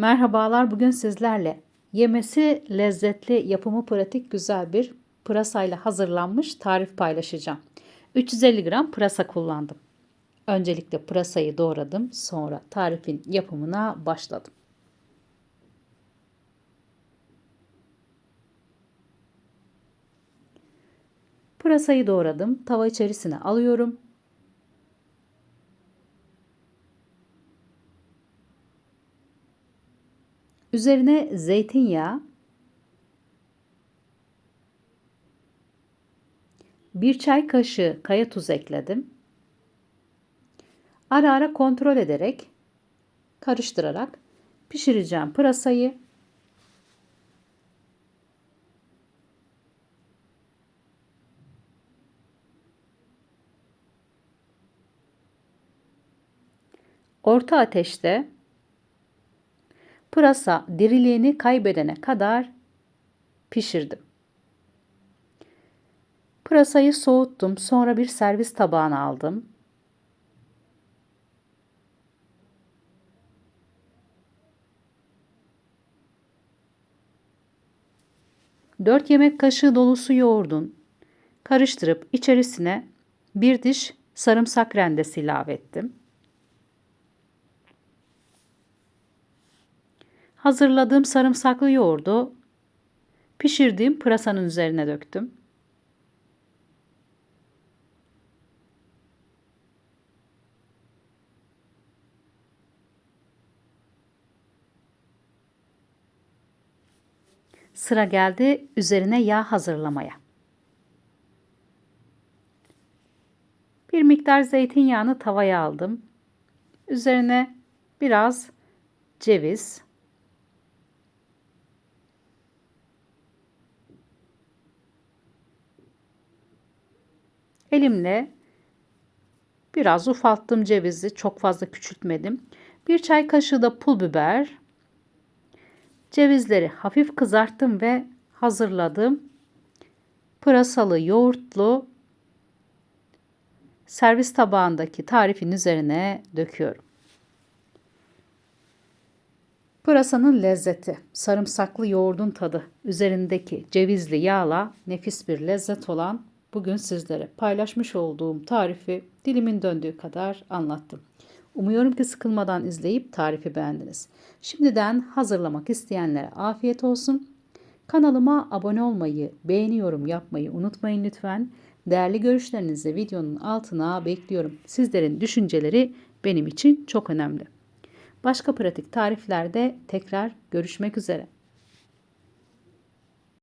Merhabalar, bugün sizlerle yemesi lezzetli, yapımı pratik güzel bir pırasayla hazırlanmış tarif paylaşacağım. 350 gram pırasa kullandım. Öncelikle pırasayı doğradım, sonra tarifin yapımına başladım. Pırasayı doğradım, tava içerisine alıyorum. Üzerine zeytinyağı, bir çay kaşığı kaya tuz ekledim. Ara ara kontrol ederek, karıştırarak pişireceğim pırasayı. Orta ateşte Pırasa diriliğini kaybedene kadar pişirdim. Pırasayı soğuttum. Sonra bir servis tabağına aldım. Dört yemek kaşığı dolusu yoğurdun. Karıştırıp içerisine bir diş sarımsak rendesi ilave ettim. Hazırladığım sarımsaklı yoğurdu pişirdiğim pırasanın üzerine döktüm. Sıra geldi üzerine yağ hazırlamaya. Bir miktar zeytinyağını tavaya aldım. Üzerine biraz ceviz, Elimle biraz ufalttım cevizi. Çok fazla küçültmedim. Bir çay kaşığı da pul biber. Cevizleri hafif kızarttım ve hazırladım. Pırasalı yoğurtlu servis tabağındaki tarifin üzerine döküyorum. Pırasanın lezzeti, sarımsaklı yoğurdun tadı, üzerindeki cevizli yağla nefis bir lezzet olan bugün sizlere paylaşmış olduğum tarifi dilimin döndüğü kadar anlattım. Umuyorum ki sıkılmadan izleyip tarifi beğendiniz. Şimdiden hazırlamak isteyenlere afiyet olsun. Kanalıma abone olmayı, beğeni yorum yapmayı unutmayın lütfen. Değerli görüşlerinizi videonun altına bekliyorum. Sizlerin düşünceleri benim için çok önemli. Başka pratik tariflerde tekrar görüşmek üzere.